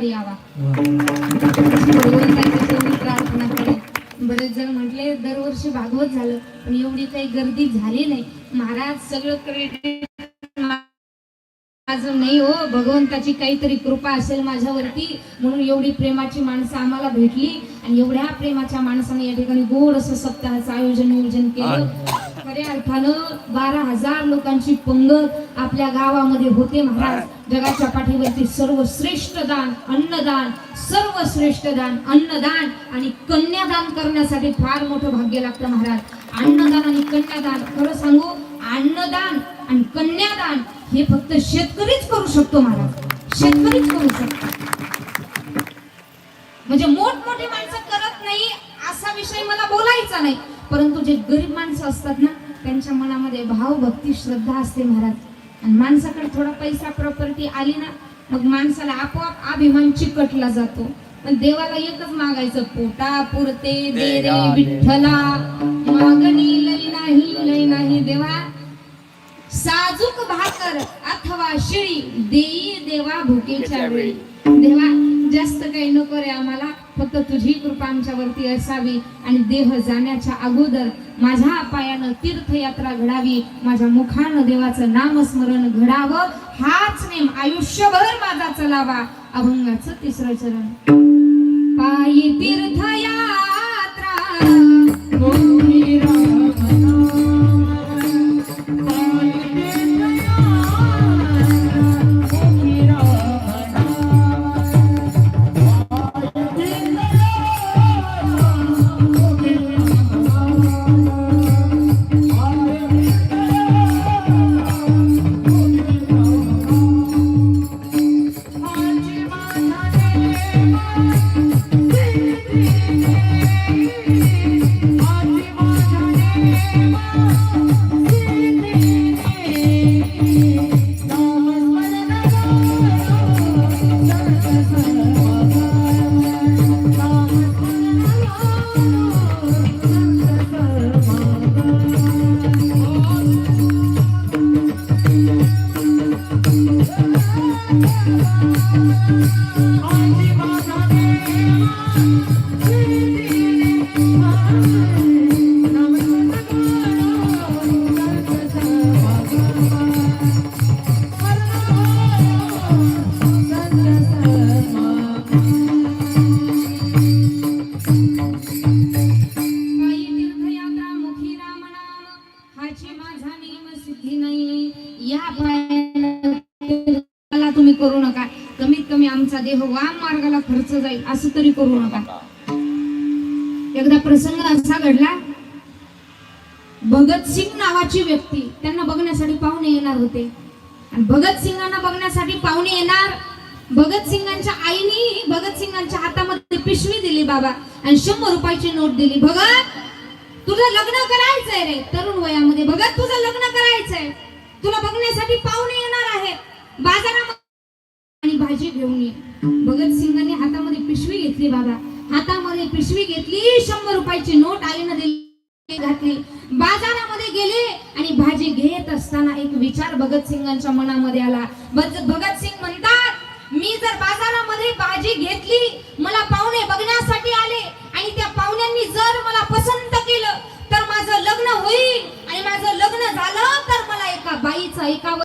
यावा. प्रार्थना बरेच जण म्हटले दरवर्षी भागवत झालं पण एवढी काही गर्दी झाली नाही. महाराज सगळं क्रेडिट माझं नाही हो. भगवंताची काहीतरी कृपा असेल माझ्यावरती म्हणून एवढी प्रेमाची माणसं आम्हाला भेटली. आणि एवढ्या प्रेमाच्या माणसाने या ठिकाणी गोड असं सप्ताहाचं आयोजन नियोजन केलं खऱ्या अर्थानं बारा हजार लोकांची पंगत आपल्या गावामध्ये होते महाराज. जगाच्या पाठीवरती सर्वश्रेष्ठ दान अन्नदान सर्वश्रेष्ठ दान अन्नदान आणि कन्यादान करण्यासाठी फार मोठं भाग्य लागतं महाराज. अन्नदान आणि कन्यादान खरं सांगू अन्नदान आणि कन्यादान हे फक्त शेतकरीच करू शकतो महाराज. शेतकरीच करू शकतो. म्हणजे मोठमोठी माणसं करत नाही असा विषय मला बोलायचा नाही. परंतु जे गरीब माणसं असतात ना त्यांच्या मनामध्ये भाव भक्ती श्रद्धा असते महाराज. आणि माणसाकडे थोडा पैसा प्रॉपर्टी आली ना मग माणसाला आपोआप अभिमान चिकटला जातो. पण देवाला एकच मागायचं पोटा पुरते दे रे विठ्ठला. मागणी लई नाही लई नाही देवा. साजूक भाकर अथवा शिळी देई देवा भुकेच्या वेळी. देवा जास्त काही नको रे आम्हाला. फक्त तुझी कृपा आमच्यावरती असावी आणि देह जाण्याच्या अगोदर माझ्या पायानं तीर्थयात्रा घडावी. माझ्या मुखानं देवाचं नामस्मरण घडावं. हाच नेम आयुष्यभर माझा चलावा. अभंगाचं तिसरं चरण. पायी तीर्थयात्रा. होई पायी तीर्थयात्रा मुखी राम नाम हाची माझा नियम सिद्धी नाही या पायाला कमी करू नका. कमीत कमी आमचा देह वाम मार्गाला खर्च जाईल. असं तरी करू नका. एकदा प्रसंग असा घडला. भगतसिंग नावाची व्यक्ती त्यांना बघण्यासाठी पाहुणे येणार होते. आणि भगतसिंगांना बघण्यासाठी पाहुणे येणार. भगतसिंगांच्या आईनी भगतसिंगांच्या हातामध्ये पिशवी दिली बाबा. आणि शंभर रुपयाची नोट दिली भगत तुझं लग्न करायचंय रे तरुण वयामध्ये. भगत तुझं लग्न करायचंय. तुला बघण्यासाठी पाहुणे येणार भाजी घेऊन ये. भगतसिंगाने हातामध्ये पिशवी घेतली बाबा. हातामध्ये पिशवी घेतली शंभर रुपयाची नोट आईनं दिली घातली. बाजारामध्ये गेले आणि भाजी घेत असताना एक विचार भगतसिंगांच्या मनामध्ये आला. भगतसिंग म्हणतात मी जर बाजारामध्ये भाजी घेतली मला पाहुणे बघण्यासाठी आले आणि त्या पाहुण्यांनी जर मला पसंत केलं तर माझं लग्न होईल आणि माझं लग्न झालं तर मला एका बाईचा एकावर